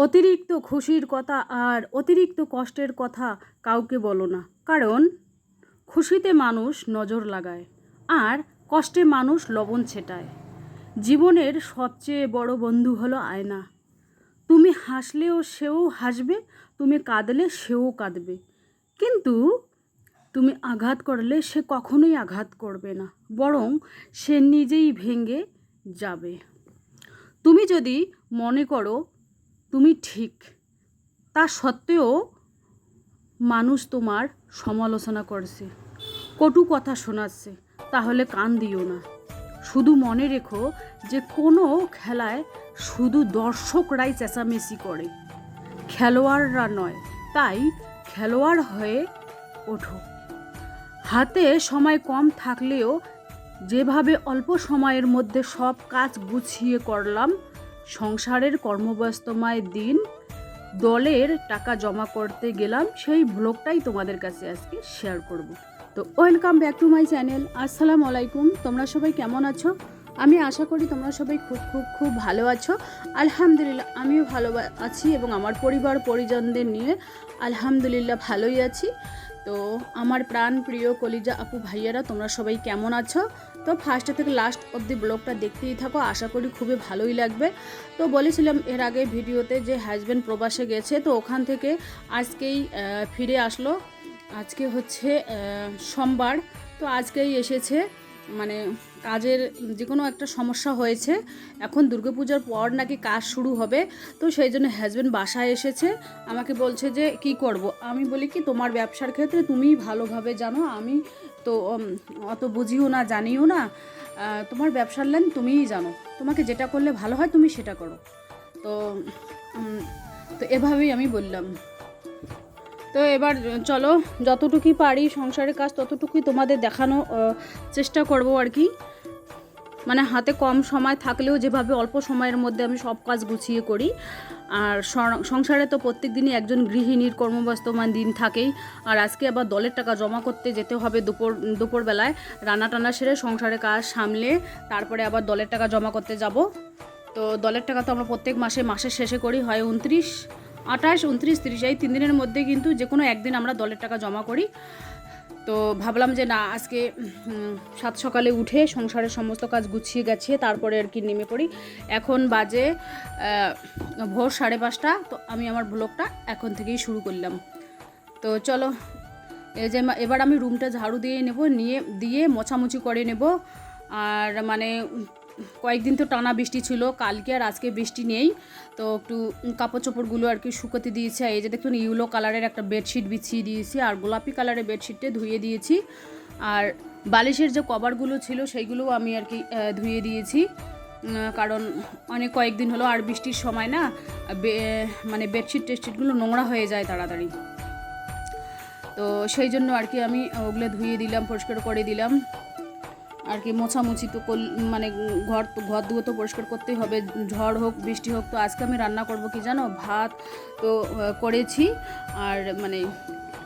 অতিরিক্ত খুশির কথা আর অতিরিক্ত কষ্টের কথা কাউকে বলো না। কারণ, খুশিতে মানুষ নজর লাগায় আর কষ্টে মানুষ লবণ ছেটায়। জীবনের সবচেয়ে বড় বন্ধু হলো আয়না। তুমি হাসলেও সেও হাসবে, তুমি কাঁদলে সেও কাঁদবে। কিন্তু তুমি আঘাত করলে সে কখনোই আঘাত করবে না, বরং সে নিজেই ভেঙে যাবে। তুমি যদি মনে করো তুমি ঠিক। তা সত্ত্বেও মানুষ তোমার সমালোচনা করছে, কটু কথা শোনাচ্ছে, তাহলে কান দিও না। শুধু মনে রেখো যে কোনো খেলায় শুধু দর্শকরাই চেঁচামেচি করে। খেলোয়াড়রা নয়, তাই খেলোয়াড় হয়ে ওঠো। হাতে সময় কম থাকলেও যেভাবে অল্প সময়ের মধ্যে সব কাজ গুছিয়ে করলাম সংসারের কর্মব্যস্তময় দিন, দলের টাকা জমা করতে গেলাম, সেই ব্লগটাই তোমাদের কাছে আজকে শেয়ার করব। তো welcome back to my channel আসসালামু আলাইকুম, তোমরা সবাই কেমন আছো? আমি আশা করি তোমরা সবাই খুব খুব খুব ভালো আছো। আলহামদুলিল্লাহ, আমিও ভালো আছি এবং আমার পরিবার, পরিজনদের নিয়ে আলহামদুলিল্লাহ ভালোই আছি। তো আমার প্রাণ প্রিয় কলিজা আপু ভাইয়ারা, তোমরা সবাই কেমন আছো? তো ফার্স্টে থেকে লাস্ট অবধি ব্লগটা দেখতেই থাকো, আশা করি খুবই ভালোই লাগবে। তো বলেছিলাম এর আগে ভিডিওতে যে হাজব্যান্ড প্রবাসে গেছে, তো ওখান থেকে আজকেই ফিরে আসলো। আজকে হচ্ছে সোমবার। তো আজকেই এসেছে মানে কাজের যে কোনো একটা সমস্যা হয়েছে, এখন দুর্গাপূজার পর নাকি কাজ শুরু হবে। তো সেই জন্য হাজব্যান্ড বাসায় এসেছে, আমাকে বলছে যে কি করব? আমি বলি কি, তোমার ব্যবসার ক্ষেত্রে তুমিই ভালোভাবে জানো, আমি তো অত বুঝিও না, জানিও না। তোমার ব্যবসার লাইন তুমিই জানো। তোমাকে যেটা করলে ভালো হয়, তুমি সেটা করো। তো তো এভাবেই আমি বললাম। তো এবার চলো, যতটুকুই পারি সংসারের কাজ, ততটুকুই তোমাদের দেখানো চেষ্টা করব আর কি। মানে হাতে কম সময় থাকলেও যেভাবে অল্প সময়ের মধ্যে আমি সব কাজ গুছিয়ে করি। আর সংসারে তো প্রত্যেক দিনই একজন গৃহিণীর কর্মব্যস্তমান দিন থাকেই। আর আজকে আবার দলের টাকা জমা করতে যেতে হবে দুপুর দুপুরবেলায়। রান্না টান্না সেরে সংসারে কাজ সামলে তারপরে আবার দলের টাকা জমা করতে যাব। তো দলের টাকা তো আমরা প্রত্যেক মাসে মাসের শেষে করি, হয় উনত্রিশ, আঠাশ, উনত্রিশ, তিরিশ। এই তিন দিনের মধ্যে কিন্তু যে কোনো একদিন আমরা দলের টাকা জমা করি। তো ভাবলাম যে না, আজকে সাত সকালে উঠে সংসারের সমস্ত কাজ গুছিয়ে গেছে, তারপরে আর কি নেমে পড়ি। এখন বাজে ভোর সাড়ে পাঁচটা, তো আমি আমার ব্লগটা এখন থেকেই শুরু করলাম। তো চলো, এই যে এবার আমি রুমটা ঝাড়ু দিয়ে নেব, নিয়ে, দিয়ে মোছামুছি করে নেব। আর মানে কয়েকদিন তো টানা বৃষ্টি ছিল, কালকে আর আজকে বৃষ্টি নেই। তো একটু কাপড় চোপড়গুলো আর কি শুকোতে দিয়েছি এই যে দেখুন ইউলো কালারের একটা বেডশিট বিছিয়ে দিয়েছি, আর গোলাপি কালারের বেডশিটটা ধুয়ে দিয়েছি। আর বালিশের যে কভারগুলো ছিল সেইগুলোও আমি আর কি ধুয়ে দিয়েছি। কারণ অনেক কয়েকদিন হলো আর বৃষ্টির সময় না মানে বেডশিট টেডশিটগুলো নোংরা হয়ে যায় তাড়াতাড়ি। তো সেই জন্য আর কি আমি ওগুলো ধুয়ে দিলাম, পরিষ্কার করে দিলাম। আর কি মোছামুছি তো কল- মানে ঘর তো, ঘর দুয়ার তো পরিষ্কার করতেই হবে। ঝড় হোক, বৃষ্টি হোক, তো আজকে আমি রান্না করব কি জানো? ভাত তো করেছি। আর মানে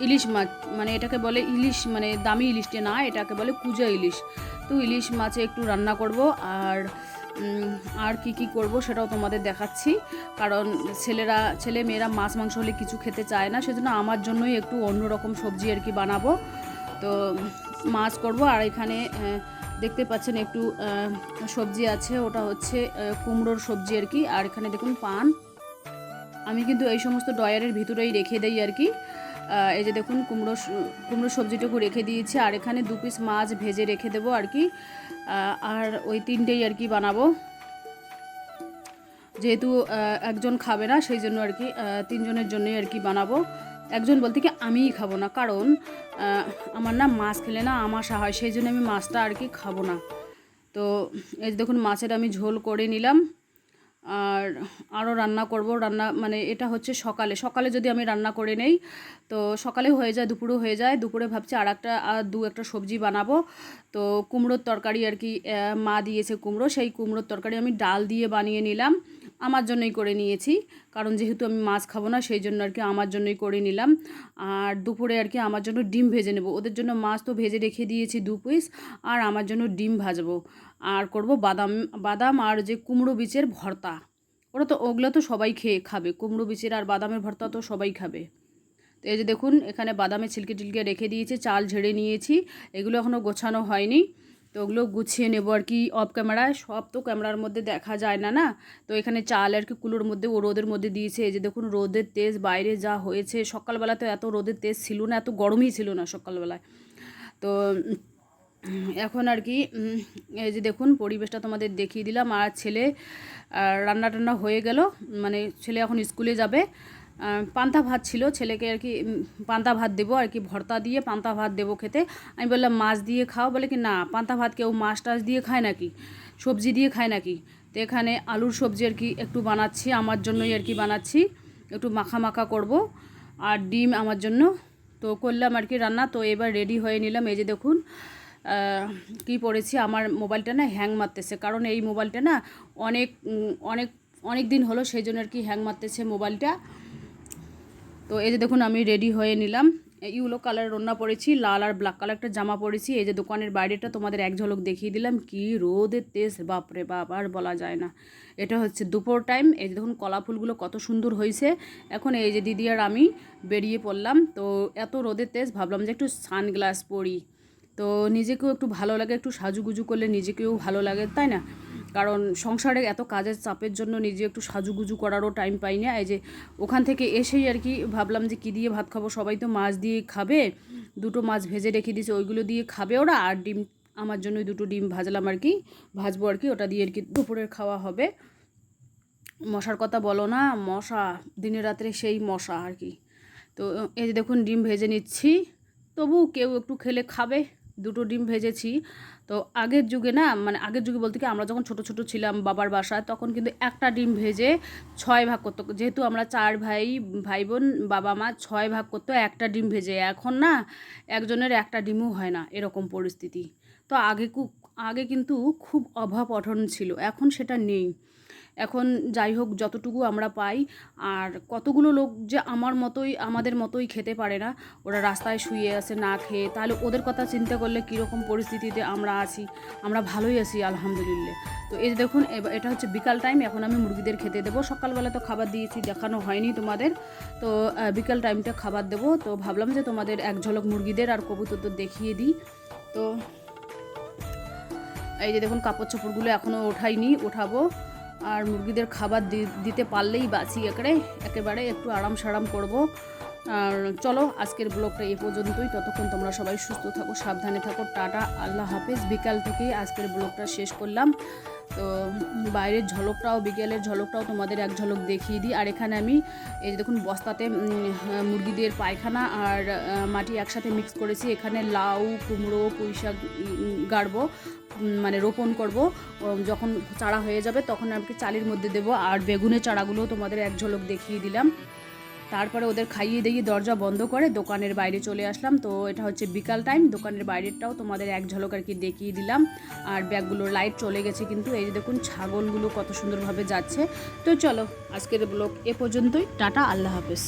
ইলিশ মাছ মানে এটাকে বলে ইলিশ মানে দামি ইলিশটা না, এটাকে বলে কুজা ইলিশ। তো ইলিশ মাছে একটু রান্না করব। আর আর কি কি করব সেটাও তোমাদের দেখাচ্ছি। কারণ ছেলেরা, ছেলে মেয়েরা মাছ, মাংস হলে কিছু খেতে চায় না। সেজন্য আমার জন্যই একটু অন্যরকম সবজি আর কি বানাবো। তো মাছ করব। আর এখানে দেখতে পাচ্ছেন একটু সবজি আছে, ওটা হচ্ছে কুমড়োর সবজি আর কি। আর এখানে দেখুন পান। আমি কিন্তু এই সমস্ত ডয়ারের ভিতরেই রেখে দেই আর কি। এই যে দেখুন কুমড়ো স- কুমড়ো সবজিটুকু রেখে দিয়েছি। আর এখানে দু পিস মাছ ভেজে রেখে দেবো আর কি। আর ওই তিনটেই আর কি বানাবো। যেহেতু একজন খাবে না, সেই জন্য আর কি তিনজনের জন্যই আর কি বানাবো। একজন বলতে কি আমিই খাব না। কারণ আমার না মাছ খেলে না আমাশা হয়, সেই জন্য আমি মাছটা আর কি খাব না। তো এই দেখুন, মাছের আমি ঝোল করে নিলাম। আর আরও রান্না করব। রান্না মানে এটা হচ্ছে সকালে। সকালে যদি আমি রান্না করে নেই, তো সকালে হয়ে যায়, দুপুরেও হয়ে যায়। দুপুরে ভাবছি আর একটা আর দু একটা সবজি বানাবো। তো কুমড়োর তরকারি আর কি মা দিয়েছে কুমড়ো। সেই কুমড়োর তরকারি আমি ডাল দিয়ে বানিয়ে নিলাম। আমার জন্যই করে নিয়েছি। কারণ যেহেতু আমি মাছ খাব না, সেই জন্য আর কি আমার জন্যই করে নিলাম। আর দুপুরে আর কি আমার জন্য ডিম ভেজে নেব। ওদের জন্য মাছ তো ভেজে রেখে দিয়েছি দু পিস আর আমার জন্য ডিম ভাজবো। আর করব বাদাম বাদাম আর যে কুমড়ো বীজের ভর্তা। ওরা তো, ওগুলো তো সবাই খেয়ে খাবে। কুমড়ো বিচির আর বাদামের ভর্তা তো সবাই খাবে। তো এই যে দেখুন, এখানে বাদামে ছিলকে টিলকে রেখে দিয়েছি, চাল ঝেড়ে নিয়েছি। এগুলো এখনও গোছানো হয়নি। তো ওগুলো গুছিয়ে নেব আর কি অফ ক্যামেরায়। সব তো ক্যামেরার মধ্যে দেখা যায় না না? তো এখানে চাল আর কি কুলোর মধ্যে ও রোদের মধ্যে দিয়েছে। এই যে দেখুন রোদের তেজ, বাইরে যা হয়েছে, সকালবেলা তো এত রোদের তেজ ছিল না, এত গরমই ছিল না সকালবেলায়। তো এখন আর কি এই যে দেখুন পরিবেশটা তোমাদের দেখিয়ে দিলাম। আর ছেলে রান্না টান্না হয়ে গেল। মানে ছেলে এখন স্কুলে যাবে। পান্তা ভাত ছিল, ছেলেকে আর কি পান্তা ভাত দেবো, আর কি ভর্তা দিয়ে পান্তা ভাত দেবো খেতে। আমি বললাম, মাছ দিয়ে খাও? বলে কি, না, পান্তা ভাত কেউ মাছ টাছ দিয়ে খায় নাকি? সবজি দিয়ে খায় নাকি? তো এখানে আলুর সবজি আর কি একটু বানাচ্ছি, আমার জন্যই আর কি বানাচ্ছি। একটু মাখা মাখা করব, আর ডিম আমার জন্য। তো করলাম আর কি রান্না, তো এবার রেডি হয়ে নিলাম। এই যে দেখুন কি পড়েছি, আমার মোবাইলটা না হ্যাং মারতেছে। কারণ এই মোবাইলটা না অনেক অনেক অনেক দিন হলো, সেই জন্য আর কি হ্যাং মারতেছে মোবাইলটা। তো এই যে দেখুন, আমি রেডি হয়ে নিলাম। ইউলো কালার রান্না পরেছি, লাল আর ব্ল্যাক কালার একটা জামা পরেছি। এই যে দোকানের বাইরেটা তোমাদের এক ঝলক দেখিয়ে দিলাম। কি রোদের তেজ, বাপরে বাপ, আর বলা যায় না। এটা হচ্ছে দুপুর টাইম এই যে দেখুন, কলা ফুলগুলো কত সুন্দর হয়েছে। এখন এই যে দিদি আর আমি বেরিয়ে পড়লাম। তো এত রোদের তেজ, ভাবলাম যে একটু সানগ্লাস পরি। তো নিজেকেও একটু ভালো লাগে, একটু সাজুগুজু করলে নিজেকেও ভালো লাগে, তাই না? কারণ সংসারে এত কাজের চাপের জন্য নিজে একটু সাজুগুজু করারও টাইম পাই না এই যে ওখান থেকে এসেই আর কি ভাবলাম যে কী দিয়ে ভাত খাব? সবাই তো মাছ দিয়ে খাবে, দুটো মাছ ভেজে রেখে দিয়েছে, ওইগুলো দিয়ে খাবে ওরা, আর ডিম, আমার জন্য দুটো ডিম ভাজলাম আর কি, ভাজবো আর কি, ওটা দিয়ে আর কি দুপুরের খাওয়া হবে। মশার কথা বলো না, মশা, দিনে রাত্রে সেই মশা আর কি। তো এই যে দেখুন, ডিম ভেজে নিচ্ছি, তবু কেউ একটু খেলে খাবে, দুটো ডিম ভেজেছি। তো আগের যুগে না মানে আগের যুগে বলতে কি আমরা যখন ছোট ছোট ছিলাম বাবার বাসায়, তখন কিন্তু একটা ডিম ভেজে ছয় ভাগ করতো। যেহেতু আমরা চার ভাই ভাই বোন, বাবা মা ছয় ভাগ করতো, একটা ডিম ভেজে। এখন না একজনের একটা ডিমও হয় না এরকম পরিস্থিতি। তো আগে আগে কিন্তু খুব অভাব অঠন ছিল, এখন সেটা নেই। এখন যাই হোক, যতটুকু আমরা পাই, আর কতগুলো লোক যে আমার মতোই, আমাদের মতোই খেতে পারে না, ওরা রাস্তায় শুয়ে আছে, না খেয়ে, তাহলে ওদের কথা চিন্তা করলে কীরকম পরিস্থিতিতে আমরা আছি? আমরা ভালোই আছি, আলহামদুলিল্লাহ। তো এই দেখুন এটা হচ্ছে বিকাল টাইম এখন আমি মুরগিদের খেতে দেবো। সকালবেলা তো খাবার দিয়েছি, দেখানো হয়নি তোমাদের। তো বিকাল টাইমটা খাবার দেবো। তো ভাবলাম যে তোমাদের এক ঝলক মুরগিদের আর কবুতরদের দেখিয়ে দিই। তো এই যে দেখুন কাপড় চোপড়গুলো এখনও ওঠাইনি ওঠাবো। আর মুরগিদের খাবার দিতে পারলেই বাঁচি একেবারে একেবারে একটু আরাম সারাম করব। আর চলো, আজকের ব্লগটা এই পর্যন্তই। ততক্ষণ তোমরা সবাই সুস্থ থাকো, সাবধানে থাকো। টাটা, আল্লাহ হাফেজ। বিকাল থেকেই আজকের ব্লগটা শেষ করলাম। তো বাইরের ঝলকটাও, বিকেলের ঝলকটাও তোমাদের এক ঝলক দেখিয়ে দিই। আর এখানে আমি এই যে দেখুন, বস্তাতে মুরগিদের পায়খানা আর মাটি একসাথে মিক্স করেছি। এখানে লাউ, কুমড়ো পুঁই শাক গাড়বো মানে রোপণ করব। যখন চারা হয়ে যাবে তখন কি চালির মধ্যে দেবো। আর বেগুনের চারাগুলো তোমাদের এক ঝলক দেখিয়ে দিলাম। তারপরে ওদের খাইয়ে দিয়ে দরজা বন্ধ করে দোকানের বাইরে চলে আসলাম। তো এটা হচ্ছে বিকাল টাইম দোকানের বাইরেটাও তোমাদের এক ঝলক আর কি দেখিয়ে দিলাম। আর ব্যাগগুলোর লাইট চলে গেছে কিন্তু, এই যে দেখুন ছাগলগুলো কত সুন্দরভাবে যাচ্ছে। তো চলো আজকের ব্লগ এ পর্যন্তই, টাটা, আল্লাহ হাফেজ।